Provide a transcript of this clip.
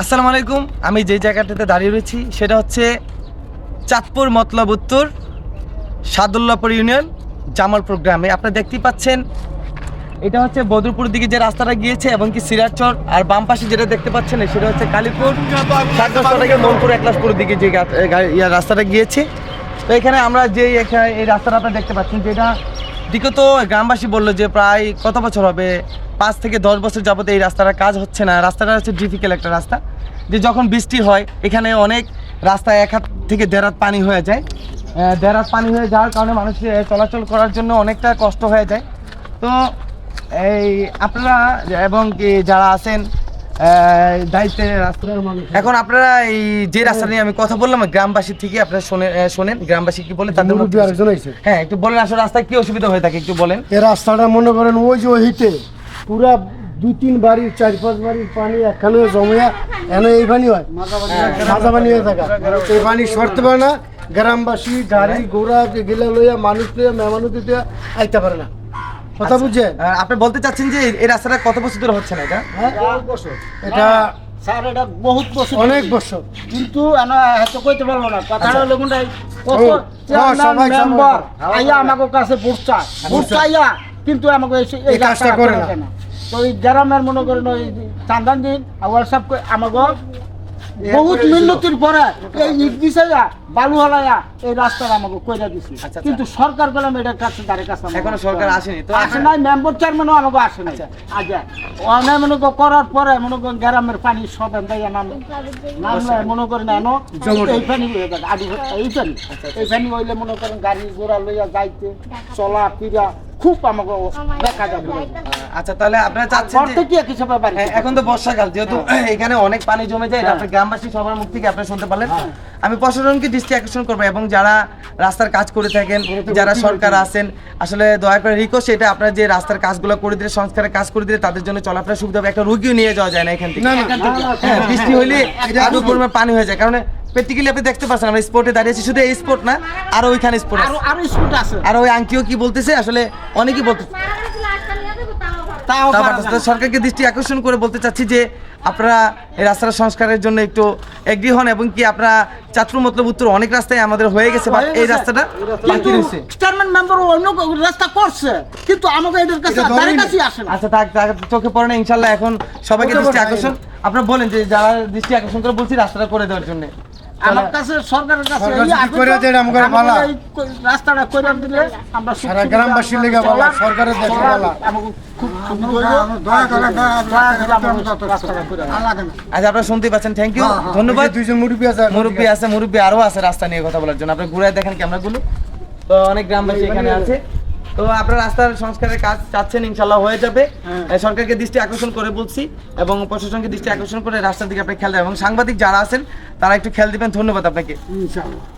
আসসালামু আলাইকুম। আমি যে জায়গাটাতে দাঁড়িয়ে রয়েছি, সেটা হচ্ছে চাঁদপুর মতলব উত্তর সাদুল্লাপুর ইউনিয়ন জামালপুর গ্রামে। আপনারা দেখতেই পাচ্ছেন, এটা হচ্ছে বদরপুর দিকে যে রাস্তাটা গিয়েছে এবং কি সিরাজচর আর বাম পাশে যেটা দেখতে পাচ্ছেন, সেটা হচ্ছে কালীপুর। থেকে মনপুর একলাসপুর দিকে যে রাস্তাটা গিয়েছে। তো এখানে আমরা যে এখানে এই রাস্তাটা আপনারা দেখতে পাচ্ছেন, যেটা বিগত গ্রামবাসী বলল যে প্রায় কত বছর হবে পাঁচ থেকে দশ বছর যাবত এই রাস্তাটা কাজ হচ্ছে না। রাস্তাটা হচ্ছে ডিফিকাল্ট একটা রাস্তা। যে যখন বৃষ্টি হয় এখানে অনেক রাস্তায় এক হাত থেকে দেড় পানি হয়ে যায়। দেড় পানি হয়ে যাওয়ার কারণে মানুষের চলাচল করার জন্য অনেকটা কষ্ট হয়ে যায়। তো এই আপনারা এবং কি যারা আছেন দায়িত্বে রাস্তার এখন আপনারা এই যে রাস্তা নিয়ে আমি কথা বললাম গ্রামবাসী থেকে আপনারা শোনেন শোনেন। গ্রামবাসী কি বলে তাদের হ্যাঁ একটু বলেন আসলে রাস্তায় কি অসুবিধা হয়ে থাকে একটু বলেন। এই রাস্তাটা মনে করেন ওই যে ওইতে পুরা দুই তিন বাড়ির চার পাঁচ বাড়ির পানি একখানে জমিয়া এনে এই পানি হয়। মাজা পানি হয়ে থাকা। এই পানি সরতে পারে না। গ্রামবাসী গাড়ি ঘোড়া গেলে লইয়া মানুষ লইয়া মেহমানুষ লইয়া আইতে পারে না। কথা বুঝছেন? আপনি বলতে চাচ্ছেন যে এই- রাস্তাটা কত বছর ধরে হচ্ছে না এটা? হ্যাঁ? এটা স্যার এটা বহুত বছর অনেক বছর। কিন্তু এনা হয়তো কইতে পারল না। কথাটা হলো কোনটাই? কত ও, হ্যাঁ, সবাই মেম্বার আইয়া আমাকে কাছে চায় চাইয়া কিন্তু আমাকে এই- এই কাজটা করে না। তো এই গ্রামের মনে করেন ওই চান্দান দিন হোয়াটসঅ্যাপ আমাকে বহুত মিন্নতির পরে এই ইট দিছাইয়া বালু হলাইয়া এই রাস্তাটা আমাকে কইরা দিছি। আচ্ছা। কিন্তু সরকার গেলাম এটার কাছে তার কাছে এখনও সরকার আসেনি তো? আসে নাই মেম্বার চেয়ারম্যানও আমাকে আসে নাই। আচ্ছা। অনেক মনে করো করার পরে মনে করেন গ্রামের পানি সব এনতাইয়া নামে। নামলে মনে করেন এনো এই পানি হয়ে আদি এই পানি এই পানি হইলে মনে করেন গাড়ি ঘোড়া লইয়া যাইতে চলা ফিরা খুব আমাকে দেখা যাবে আচ্ছা তাহলে আপনারা চাচ্ছেন যে হ্যাঁ, এখন তো বর্ষাকাল যেহেতু এখানে অনেক পানি জমে যায় এটা গ্রামবাসী সবার মুখ থেকে আপনারা শুনতে পারলেন আমি প্রশাসনকে দৃষ্টি আকর্ষণ করব এবং যারা রাস্তার কাজ করে থাকেন যারা সরকার আছেন আসলে দয়া করে রিকোয়েস্ট এটা আপনারা যে রাস্তার কাজগুলো করে দিলে সংস্কারের কাজ করে দিলে তাদের জন্য চলাফেরা সুবিধা হবে একটা রুগীও নিয়ে যাওয়া যায় না এখান থেকে হ্যাঁ বৃষ্টি হইলে আরও পরিমাণ পানি হয়ে যায় কারণ প্র্যাকটিক্যালি আপনি দেখতে পাচ্ছেন আমরা স্পটে দাঁড়িয়েছি শুধু এই স্পট না আরও ওইখানে স্পট আরও আছে। আর ওই আঙ্কিও কি বলতেছে আসলে অনেকেই বলতেছে সরকারকে দৃষ্টি আকর্ষণ করে বলতে চাচ্ছি যে আপনারা এই রাস্তার সংস্কারের জন্য একটু এগ্রি হন এবং কি আপনারা চাঁদপুর মতলব উত্তর অনেক রাস্তায় আমাদের হয়ে গেছে বা এই। রাস্তাটা বাকি রয়েছে। চেয়ারম্যান মেম্বার অন্য রাস্তা করছে কিন্তু আমাকে এদের কাছে না। কাছে আসে না। আচ্ছা থাক চোখে পড়ে না ইনশাল্লাহ এখন সবাইকে দৃষ্টি আকর্ষণ। আপনারা বলেন যে যারা দৃষ্টি আকর্ষণ করে বলছি রাস্তাটা করে দেওয়ার জন্য। আমার কাছে সরকারের কাছে রাস্তাটা করে দিলে আমরা সারা গ্রামবাসীর লেগে ভালো, সরকারের দেশে। আচ্ছা আপনারা শুনতে পাচ্ছেন থ্যাংক ইউ ধন্যবাদ। ওই যে দুইজন মুরব্বী আছে মুরব্বী আছে মুরব্বী আরও আছে রাস্তা নিয়ে কথা বলার জন্য। আপনি ঘুরে দেখেন ক্যামেরাগুলো তো অনেক গ্রামবাসী এখানে আছে। তো আপনার রাস্তার সংস্কারের কাজ চাচ্ছেন ইনশাল্লাহ হয়ে যাবে। সরকারকে দৃষ্টি আকর্ষণ করে বলছি এবং প্রশাসনকে দৃষ্টি আকর্ষণ করে রাস্তার দিকে আপনি খেয়াল এবং সাংবাদিক যারা আছেন তারা একটু খেয়াল দিবেন। ধন্যবাদ আপনাকে। ইনশাআল্লাহ।